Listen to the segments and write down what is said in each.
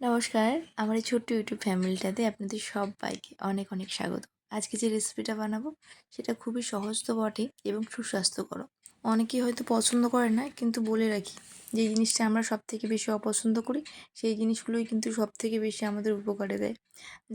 নমস্কার, আমার এই ছোট্ট ইউটিউব ফ্যামিলিটাতে আপনাদের সবাইকে অনেক অনেক স্বাগত। আজকে যে রেসিপিটা বানাবো, সেটা খুবই সহজ তো বটে এবং সুস্বাস্থ্যকর অনেকেই হয়তো পছন্দ করে না, কিন্তু বলে রাখি, যে জিনিসটা আমরা সব থেকে বেশি অপছন্দ করি, সেই জিনিসগুলোই কিন্তু সব থেকে বেশি আমাদের উপকারে দেয়।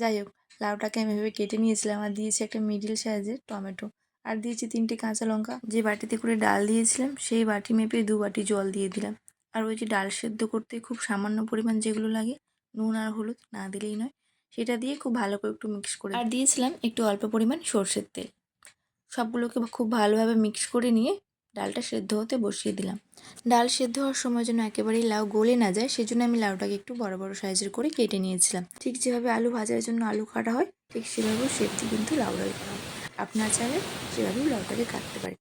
যাই হোক, লাউটাকে আমি এভাবে কেটে নিয়েছিলাম আর দিয়েছি একটা মিডিল সাইজের টমেটো। আর দিয়েছি তিনটে কাঁচা লঙ্কা, যে বাটিতে করে ডাল দিয়েছিলাম, সেই বাটি মেপে দু বাটি জল দিয়ে দিলাম। আর ওই যে ডাল সেদ্ধ করতে খুব সামান্য পরিমাণ যেগুলো লাগে নুন আর হলুদ না দিলেই নয়। সেটা দিয়ে খুব ভালো করে একটু মিক্স করে আর দিয়েছিলাম একটু অল্প পরিমাণ সর্ষের তেল। সবগুলোকে খুব ভালোভাবে মিক্স করে নিয়ে ডালটা সেদ্ধ হতে বসিয়ে দিলাম। ডাল সেদ্ধ হওয়ার সময় যেন একেবারেই লাউ গলে না যায়, সেজন্য আমি লাউটাকে একটু বড় বড় সাইজের করে কেটে নিয়েছিলাম। ঠিক যেভাবে আলু ভাজার জন্য আলু কাটা হয়, ঠিক সেভাবেও সেদ্ধি কিন্তু করা হয়। আপনার চাইলে সেভাবেও লাউটাকে কাটতে পারে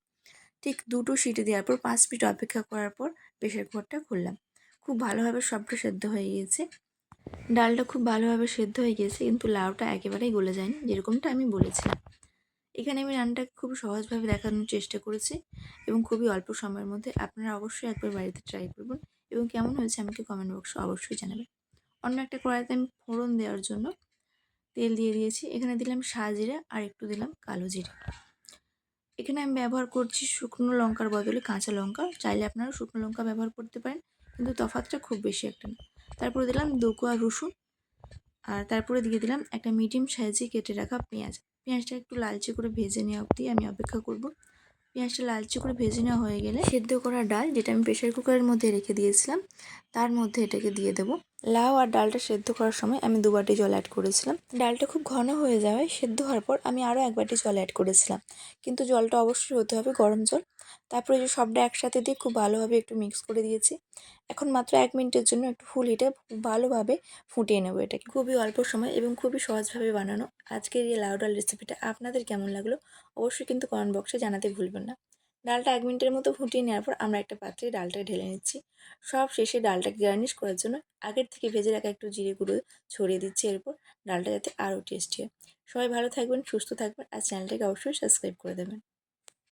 ঠিক দুটো সিটি দেওয়ার পর, পাঁচ মিনিট অপেক্ষা করার পর প্রেশার কুকারটা খুললাম। খুব ভালোভাবে সবটা সেদ্ধ হয়ে গিয়েছে। ডালটা খুব ভালোভাবে সেদ্ধ হয়ে গিয়েছে কিন্তু লাউটা একেবারেই গলে যায়নি, যেরকমটা আমি বলেছিলাম। এখানে আমি রান্নাটাকে খুব সহজভাবে দেখানোর চেষ্টা করেছি এবং খুবই অল্প সময়ের মধ্যে আপনারা অবশ্যই একবার বাড়িতে ট্রাই করবেন এবং কেমন হয়েছে আমাকে কমেন্ট বক্সে অবশ্যই জানাবেন। অন্য একটা কড়াইতে আমি ফোড়ন দেওয়ার জন্য তেল দিয়ে দিয়েছি, এখানে দিলাম সাজিরা আর একটু দিলাম কালো জিরে। এখানে আমি ব্যবহার করছি শুকনো লঙ্কার বদলে কাঁচা লঙ্কা, চাইলে আপনারা শুকনো লঙ্কা ব্যবহার করতে পারেন, কিন্তু তফাতটা খুব বেশি একটা না। তারপরে দিলাম আর রসুন আর তারপরে দিয়ে দিলাম একটা মিডিয়াম সাইজে কেটে রাখা পেঁয়াজ। পেঁয়াজটা একটু লালচে করে ভেজে নেওয়া অব্দি আমি অপেক্ষা করব। পেঁয়াজটা লালচে করে ভেজে নেওয়া হয়ে গেলে সেদ্ধ করা ডাল যেটা আমি প্রেশার কুকারের মধ্যে রেখে দিয়েছিলাম তার মধ্যে এটাকে দিয়ে দেবো। লাউ আর ডালটা সেদ্ধ করার সময় আমি দু বাটি জল অ্যাড করেছিলাম। ডালটা খুব ঘন হয়ে যাওয়ায় সেদ্ধ হওয়ার পর আমি আরও এক বাটি জল অ্যাড করেছিলাম। কিন্তু জলটা অবশ্যই হতে হবে গরম জল। তারপরে যে সবটা একসাথে দিয়ে খুব ভালোভাবে একটু মিক্স করে দিয়েছি। এখন মাত্র এক মিনিটের জন্য একটু ফুল হিটে ভালোভাবে ফুটিয়ে নেব এটাকে। খুবই অল্প সময় এবং খুবই সহজভাবে বানানো। আজকের এই লাউ ডাল রেসিপিটা আপনাদের কেমন লাগল? অবশ্যই কিন্তু কমেন্ট বক্সে জানাতে ভুলবেন না। ডালটা এক মিনিটের মতো ফুটিয়ে নেওয়ার পর আমরা একটা পাত্রে ডালটা ঢেলে নিচ্ছি। সব শেষে ডালটাকে গার্নিশ করার জন্য আগের থেকে ভেজে রাখা একটু জিরে গুঁড়ো ছড়িয়ে দিচ্ছি এরপর ডালটা যাতে আরও টেস্টি হয়। সবাই ভালো থাকবেন, সুস্থ থাকবেন আর চ্যানেলটাকে অবশ্যই সাবস্ক্রাইব করে দেবেন।